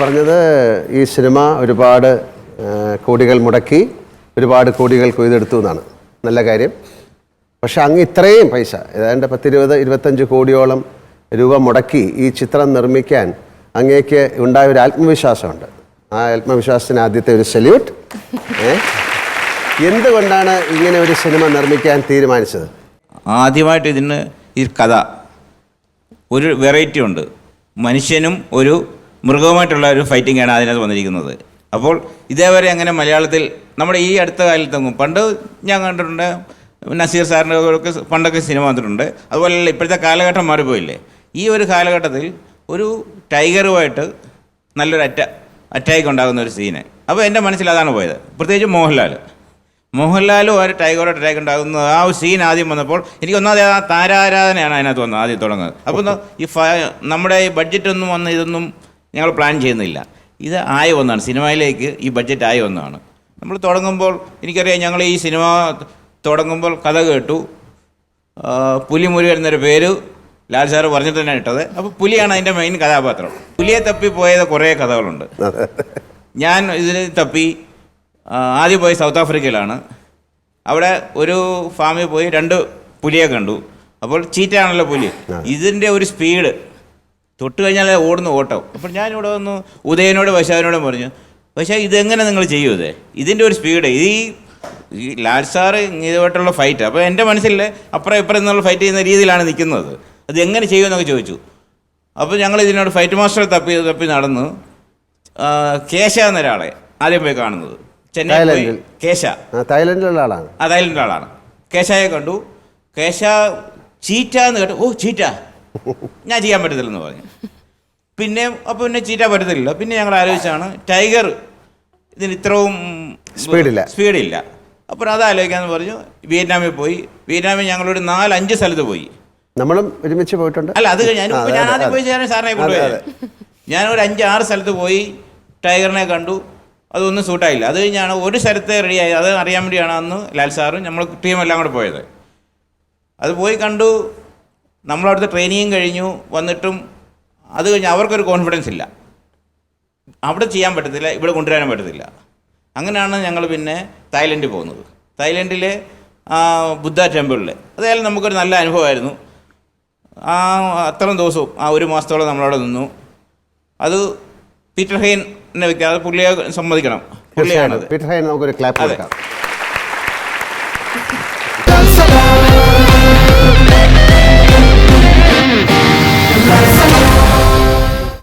പറഞ്ഞത് ഈ സിനിമ ഒരുപാട് കോടികൾ മുടക്കി ഒരുപാട് കോടികൾ കൊയ്തെടുത്തു എന്നാണ്. നല്ല കാര്യം. പക്ഷെ അങ്ങ് ഇത്രയും പൈസ ഏതാണ്ട് പത്തിരുപത് ഇരുപത്തഞ്ച് കോടിയോളം രൂപ മുടക്കി ഈ ചിത്രം നിർമ്മിക്കാൻ അങ്ങേക്ക് ഉണ്ടായ ഒരു ആത്മവിശ്വാസമുണ്ട്. ആ ആത്മവിശ്വാസത്തിന് ആദ്യത്തെ ഒരു സല്യൂട്ട് എന്തുകൊണ്ടാണ് ഇങ്ങനെ ഒരു സിനിമ നിർമ്മിക്കാൻ തീരുമാനിച്ചത്? ആദ്യമായിട്ട് ഇതിന് ഈ കഥ ഒരു വെറൈറ്റി ഉണ്ട്. മനുഷ്യനും ഒരു മൃഗവുമായിട്ടുള്ള ഒരു ഫൈറ്റിംഗ് ആണ് അതിനകത്ത് വന്നിരിക്കുന്നത്. അപ്പോൾ ഇതേവരെ അങ്ങനെ മലയാളത്തിൽ നമ്മുടെ ഈ അടുത്ത കാലത്തെങ്ങും പണ്ട് ഞാൻ കണ്ടിട്ടുണ്ട് നസീർ സാറിന്റെ ഒക്കെ പണ്ടൊക്കെ സിനിമ വന്നിട്ടുണ്ട്. അതുപോലെ ഇപ്പോഴത്തെ കാലഘട്ടം മാറിപ്പോയില്ലേ? ഈ ഒരു കാലഘട്ടത്തിൽ ഒരു ടൈഗറുമായിട്ട് നല്ലൊരു അറ്റ അറ്റാക്ക് ഉണ്ടാകുന്ന ഒരു സീന് അപ്പോൾ എന്റെ മനസ്സിൽ അതാണ് പോയത്. പ്രത്യേകിച്ച് മോഹൻലാൽ മോഹൻലാലും ഒരു ടൈഗറോട് അറ്റാക്ക് ഉണ്ടാകുന്ന ആ ഒരു സീൻ ആദ്യം വന്നപ്പോൾ എനിക്ക് ഒന്നാമത് ആ താരാരാധനയാണ് അതിനകത്ത് വന്നത് ആദ്യം തുടങ്ങുന്നത്. അപ്പോൾ ഈ ഫ നമ്മുടെ ഈ ബഡ്ജറ്റൊന്നും വന്ന് ഇതൊന്നും ഞങ്ങൾ പ്ലാൻ ചെയ്യുന്നില്ല. ഇത് ആയി വന്നാണ് സിനിമയിലേക്ക് ഈ ബഡ്ജറ്റ് ആയി വന്നതാണ്. നമ്മൾ തുടങ്ങുമ്പോൾ എനിക്കറിയാം ഞങ്ങൾ ഈ സിനിമ തുടങ്ങുമ്പോൾ കഥ കേട്ടു. ആ, എന്നൊരു പേര് ലാൽ സാറ് പറഞ്ഞിട്ട് തന്നെ ഇട്ടത്. അപ്പോൾ പുലിയാണ് അതിന്റെ മെയിൻ കഥാപാത്രം. പുലിയെ തപ്പി പോയത് കുറേ കഥകളുണ്ട്. ഞാൻ ഇതിന് തപ്പി ആദ്യം പോയി സൗത്ത് ആഫ്രിക്കയിലാണ്. അവിടെ ഒരു ഫാമിൽ പോയി രണ്ട് പുലിയെ കണ്ടു. അപ്പോൾ ചീറ്റയാണല്ലോ പുലി. ഇതിന്റെ ഒരു സ്പീഡ് തൊട്ട് കഴിഞ്ഞാൽ ഓടുന്ന ഓട്ടം. അപ്പോൾ ഞാനിവിടെ വന്നു ഉദയനോട് വശാവിനോടും പറഞ്ഞു പക്ഷേ ഇതെങ്ങനെ നിങ്ങൾ ചെയ്യൂ ഇത്? ഇതിന്റെ ഒരു സ്പീഡ് ഈ ഈ ലാൽ സാറ് ഇതുമായിട്ടുള്ള ഫൈറ്റ് അപ്പോൾ എന്റെ മനസ്സിൽ അപ്പുറം ഇപ്പുറം എന്നുള്ള ഫൈറ്റ് ചെയ്യുന്ന രീതിയിലാണ് നിൽക്കുന്നത്. അത് എങ്ങനെ ചെയ്യുമെന്നൊക്കെ ചോദിച്ചു. അപ്പോൾ ഞങ്ങൾ ഇതിനോട് ഫൈറ്റ് മാസ്റ്റർ തപ്പി തപ്പി നടന്നു കേശ എന്ന ഒരാളെ ആദ്യം പോയി കാണുന്നത്. ചെന്നൈ പോയി. കേശ. തായ്ലൻഡിലുള്ള ആളാണ്. ആ തായ്ലൻഡിലെ ആളാണ്. കേശയെ കണ്ടു. കേശ ചീറ്റ എന്ന് കേട്ടു. ഓ ചീറ്റ. ഞാൻ ചെയ്യാൻ പറ്റത്തില്ലെന്ന് പറഞ്ഞു. പിന്നെ അപ്പോൾ പിന്നെ ചീറ്റ പറ്റത്തില്ല പിന്നെ ഞങ്ങൾ ആലോചിച്ചാണ് ടൈഗർ ഇതിന് ഇത്രയും സ്പീഡില്ല. സ്പീഡില്ല. അപ്പോൾ അത് ആലോചിക്കാമെന്ന് പറഞ്ഞു. വിയറ്റ്നാമിൽ പോയി. വിയറ്റ്നാമിൽ ഞങ്ങളൊരു നാലഞ്ച് സ്ഥലത്ത് പോയി. നമ്മളും ഒരുമിച്ച് പോയിട്ടുണ്ട്. അല്ല അത് അതെ, ഞാൻ ആദ്യം പോയി ചേരാൻ സാറിനെ കൊണ്ടുപോയത്. ഞാൻ ഒരു അഞ്ച് ആറ് സ്ഥലത്ത് പോയി ടൈഗറിനെ കണ്ടു. അതൊന്നും സൂട്ടായില്ല. അത് കഴിഞ്ഞാണ് ഒരു സ്ഥലത്തെ റെഡിയായി. അത് അറിയാൻ വേണ്ടിയാണ് അന്ന് ലാൽ സാറും നമ്മൾ ടീമെല്ലാം കൂടെ പോയത്. അത് പോയി കണ്ടു. നമ്മളവിടുത്തെ ട്രെയിനിങ്ങും കഴിഞ്ഞു. വന്നിട്ടും അത് കഴിഞ്ഞ് അവർക്കൊരു കോൺഫിഡൻസ് ഇല്ല. അവിടെ ചെയ്യാൻ പറ്റത്തില്ല ഇവിടെ കൊണ്ടുവരാനും പറ്റത്തില്ല. അങ്ങനെയാണ് ഞങ്ങൾ പിന്നെ തായ്ലൻഡിൽ പോകുന്നത്. തായ്ലൻഡിലെ ബുദ്ധ ടെമ്പിളിൽ അതായാലും നമുക്കൊരു നല്ല അനുഭവമായിരുന്നു. ആ അത്രയും ദിവസവും ആ ഒരു മാസത്തോളം നമ്മളവിടെ നിന്നു. അത് പീറ്റർ ഹെയിൻ എന്നെ വ്യക്തി അത് പുള്ളിയെ സമ്മതിക്കണം. പുള്ളിയാണത്. പീറ്റർ ഹെയിൻ നമുക്കൊരു ക്ലാപ്പ് അതെ. കൊടുക്കാം.